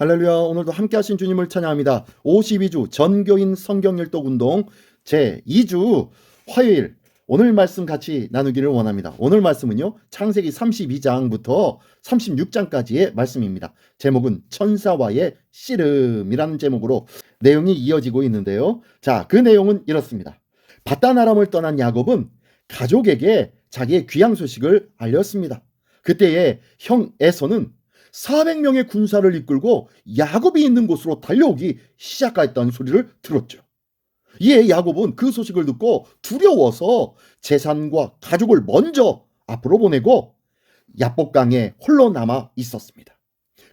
할렐루야. 오늘도 함께 하신 주님을 찬양합니다. 52주 전교인 성경일독 운동 제2주 화요일 오늘 말씀 같이 나누기를 원합니다. 오늘 말씀은요. 창세기 32장부터 36장까지의 말씀입니다. 제목은 천사와의 씨름이라는 제목으로 내용이 이어지고 있는데요. 자, 그 내용은 이렇습니다. 바다나람을 떠난 야곱은 가족에게 자기의 귀향 소식을 알렸습니다. 그때에 형 에서는 400명의 군사를 이끌고 야곱이 있는 곳으로 달려오기 시작했다는 소리를 들었죠. 이에 야곱은 그 소식을 듣고 두려워서 재산과 가족을 먼저 앞으로 보내고 야복강에 홀로 남아 있었습니다.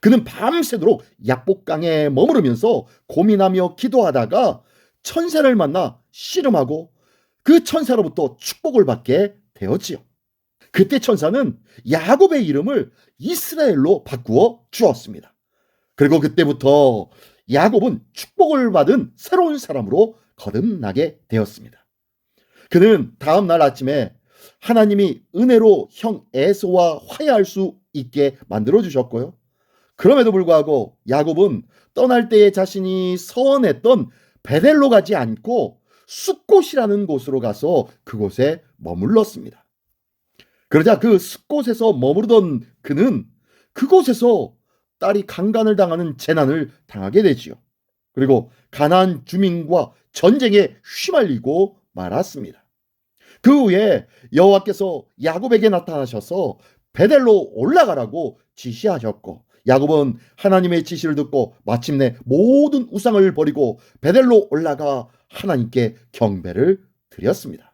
그는 밤새도록 야복강에 머무르면서 고민하며 기도하다가 천사를 만나 씨름하고 그 천사로부터 축복을 받게 되었지요. 그때 천사는 야곱의 이름을 이스라엘로 바꾸어 주었습니다. 그리고 그때부터 야곱은 축복을 받은 새로운 사람으로 거듭나게 되었습니다. 그는 다음 날 아침에 하나님이 은혜로 형 에서와 화해할 수 있게 만들어 주셨고요. 그럼에도 불구하고 야곱은 떠날 때에 자신이 서원했던 베델로 가지 않고 숫곳이라는 곳으로 가서 그곳에 머물렀습니다. 그러자 그 숲곳에서 머무르던 그는 그곳에서 딸이 강간을 당하는 재난을 당하게 되지요. 그리고 가나안 주민과 전쟁에 휘말리고 말았습니다. 그 후에 여호와께서 야곱에게 나타나셔서 베델로 올라가라고 지시하셨고 야곱은 하나님의 지시를 듣고 마침내 모든 우상을 버리고 베델로 올라가 하나님께 경배를 드렸습니다.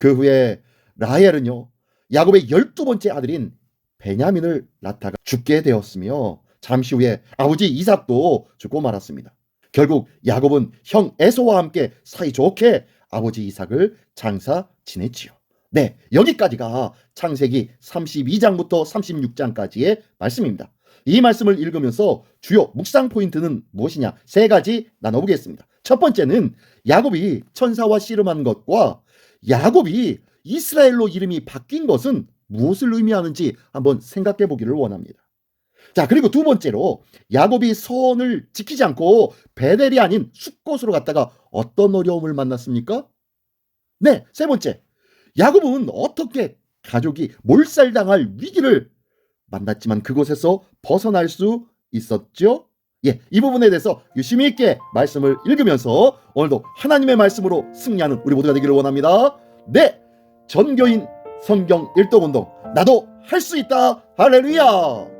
그 후에 라헬은요 야곱의 열두 번째 아들인 베냐민을 낳다가 죽게 되었으며 잠시 후에 아버지 이삭도 죽고 말았습니다. 결국 야곱은 형 에서와 함께 사이좋게 아버지 이삭을 장사 지냈지요. 네, 여기까지가 창세기 32장부터 36장까지의 말씀입니다. 이 말씀을 읽으면서 주요 묵상 포인트는 무엇이냐? 세 가지 나눠보겠습니다. 첫 번째는 야곱이 천사와 씨름한 것과 야곱이 이스라엘로 이름이 바뀐 것은 무엇을 의미하는지 한번 생각해 보기를 원합니다. 자, 그리고 두 번째로 야곱이 서원을 지키지 않고 베델이 아닌 숲곳으로 갔다가 어떤 어려움을 만났습니까? 네, 세 번째. 야곱은 어떻게 가족이 몰살당할 위기를 만났지만 그곳에서 벗어날 수 있었죠? 예, 이 부분에 대해서 유심히 있게 말씀을 읽으면서 오늘도 하나님의 말씀으로 승리하는 우리 모두가 되기를 원합니다. 네, 전교인 성경 일독운동 나도 할 수 있다. 할렐루야